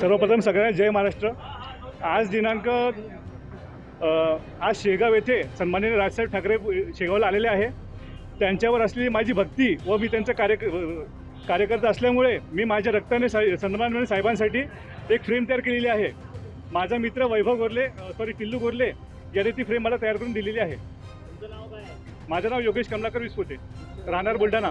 सर्वप्रथम सगळ्यांना जय महाराष्ट्र. आज दिनांक आज शेगाव येथे सन्माननीय राजसाहेब ठाकरे शेगावला आलेले आहे. त्यांच्यावर असलेली माझी भक्ती व मी त्यांचा कार्य कार्यकर्ता असल्यामुळे मी माझ्या रक्ताने साई सन्माननीय साहेबांसाठी एक फ्रेम तयार केलेली आहे. माझा मित्र वैभव गोरले सॉरी टिल्लू गोरले याने ती फ्रेम मला तयार करून दिलेली आहे. माझं नाव योगेश कमलाकर विस्फोटे. राहणार बुलढाणा.